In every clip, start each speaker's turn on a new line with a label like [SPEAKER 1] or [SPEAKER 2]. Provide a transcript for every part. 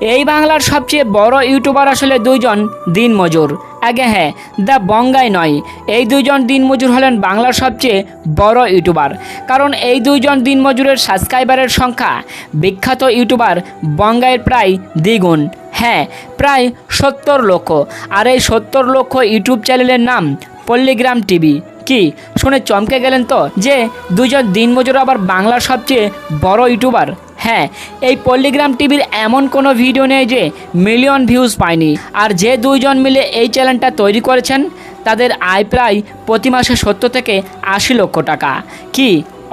[SPEAKER 1] এই বাংলার সবচেয়ে বড় ইউটিউবার আসলে দুইজন দিনমজুর। আগে হ্যাঁ দ্য বঙ্গাই নয়। এই দুইজন দিনমজুর হলেন বাংলার সবচেয়ে বড় ইউটিউবার। কারণ এই দুইজন দিনমজুরের সাবস্ক্রাইবারের সংখ্যা বিখ্যাত ইউটিউবার বঙ্গাইয়ের প্রায় দ্বিগুণ। হ্যাঁ প্রায় সত্তর লক্ষ। আর এই সত্তর লক্ষ ইউটিউব চ্যানেলের নাম পল্লীগ্রাম টিভি। কি? শুনে চমকে গেলেন তো যে দুজন দিনমজুর আবার বাংলার সবচেয়ে বড় ইউটিউবার। হ্যাঁ এই পল্লীগ্রাম টিভির এমন কোনো ভিডিও নেই যে মিলিয়ন ভিউজ পায়নি। আর যে দুইজন মিলে এই চ্যানেলটা তৈরি করেছেন, তাদের আয় প্রায় প্রতি মাসে সত্তর থেকে আশি লক্ষ টাকা। কি,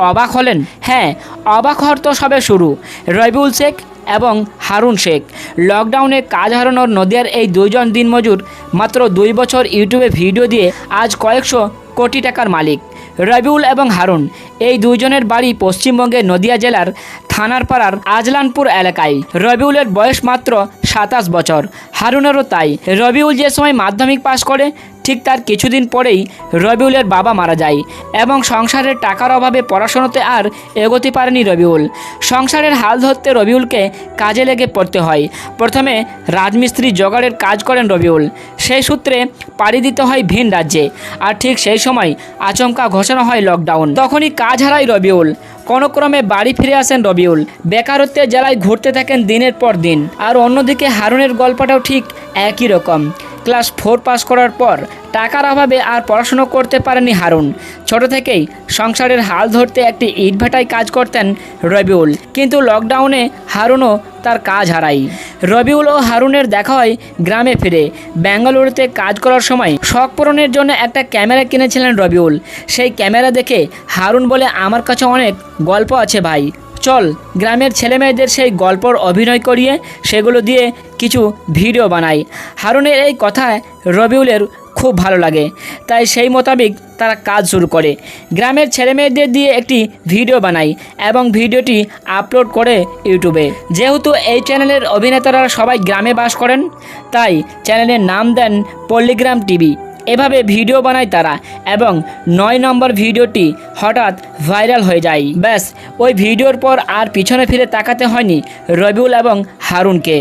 [SPEAKER 1] অবাক হলেন? হ্যাঁ অবাক হওয়ার তো সবে শুরু। রবিউল শেখ এবং হারুন শেখ। লকডাউনে কাজ হারানোর নদিয়ার এই দুইজন দিনমজুর মাত্র দুই বছর ইউটিউবে ভিডিও দিয়ে আজ কয়েকশো কোটি টাকার মালিক। রবিউল এবং হারুন এই দুইজনের বাড়ি পশ্চিমবঙ্গের নদিয়া জেলার থানার পাড়ার আজলানপুর এলাকায়। রবিউলের বয়স মাত্র সাতাশ বছর। হারুনেরও তাই। রবিউল যে সময় মাধ্যমিক পাশ করে, ঠিক তার কিছুদিন পরেই রবিউলের বাবা মারা যায় এবং সংসারের টাকার অভাবে পড়াশোনাতে আর এগোতে পারেনি রবিউল। সংসারের হাল ধরতে রবিউলকে কাজে লেগে পড়তে হয়। প্রথমে রাজমিস্ত্রি জোগাড়ের কাজ করেন রবিউল। সেই সূত্রে পাড়ি দিতে হয় ভিন রাজ্যে। আর ঠিক সেই সময় আচমকা ঘোষণা হয় লকডাউন তখনই কাজ হারায় রবিউল। কোনোক্রমে বাড়ি ফিরে আসেন রবিউল। বেকারত্বের জেলায় ঘুরতে থাকেন দিনের পর দিন। আর অন্যদিকে হারুনের গল্পটাও ঠিক একই রকম। ক্লাস ফোর পাস করার পর টাকার অভাবে আর পড়াশুনো করতে পারেনি হারুন। ছোট থেকেই সংসারের হাল ধরতে একটি ইটভাটায় কাজ করতেন রবিউল। কিন্তু লকডাউনে হারুনও তার কাজ হারাই রবিউল ও হারুনের দেখা হয় গ্রামে ফিরে। বেঙ্গালুরুতে কাজ করার সময় শখ পূরণের জন্য একটা ক্যামেরা কিনেছিলেন রবিউল। সেই ক্যামেরা দেখে হারুন বলে, আমার কাছে অনেক গল্প আছে ভাই। চল, গ্রামের ছেলেমেয়েদের সেই গল্পর অভিনয় করিয়ে সেগুলো দিয়ে কিছু ভিডিও বানাই। হারুনের এই কথায় রবিউলের খুব ভালো লাগে। তাই সেই মোতাবেক তারা কাজ শুরু করে। গ্রামের ছেলেমেয়েদের দিয়ে একটি ভিডিও বানাই এবং ভিডিওটি আপলোড করে ইউটিউবে। যেহেতু এই চ্যানেলের অভিনেতারা সবাই গ্রামে বাস করেন, তাই চ্যানেলের নাম দেন পল্লীগ্রাম টিভি। এভাবে ভিডিও বানায় তারা এবং নয় নম্বর ভিডিওটি হঠাৎ ভাইরাল হয়ে যায়। ব্যাস, ওই ভিডিওর পর আর পিছনে ফিরে তাকাতে হয়নি রবিউল এবং হারুনকে।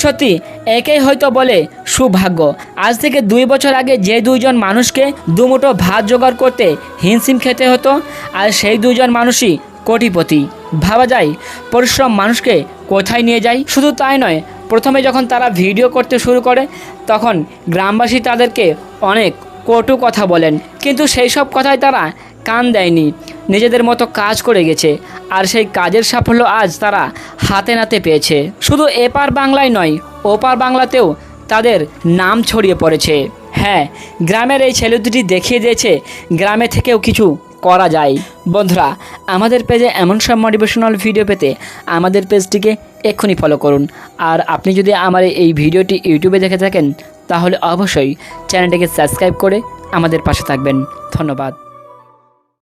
[SPEAKER 1] সত্যি, একেই হয়তো বলে সুভাগ্য। আজ থেকে দুই বছর আগে যে দুইজন মানুষকে দুমুঠো ভাত জোগাড় করতে হিমশিম খেতে হতো, আর সেই দুজন মানুষই কোটিপতি। ভাবা যায়, পরিশ্রম মানুষকে কোথায় নিয়ে যায়? শুধু তাই নয় প্রথমে যখন তারা ভিডিও করতে শুরু করে, তখন গ্রামবাসী তাদেরকে অনেক কটু কথা বলেন। কিন্তু সেই সব কথায় তারা কান দেয়নি। নিজেদের মতো কাজ করে গেছে। আর সেই কাজের সাফল্য আজ তারা হাতে নাতে পেয়েছে। শুধু এপার বাংলায় নয়, ওপার বাংলাতেও তাদের নাম ছড়িয়ে পড়েছে। হ্যাঁ গ্রামের এই ছেলে দুটি দেখিয়ে দিয়েছে, গ্রামে থেকেও কিছু করা যায়। বন্ধুরা, আমাদের পেজে এমন সব মোটিভেশনাল ভিডিও পেতে আমাদের পেজটিকে এক্ষুনি ফলো করুন। আর আপনি যদি আমার এই ভিডিওটি ইউটিউবে দেখে থাকেন, তাহলে অবশ্যই চ্যানেলটিকে সাবস্ক্রাইব করে আমাদের পাশে থাকবেন। ধন্যবাদ।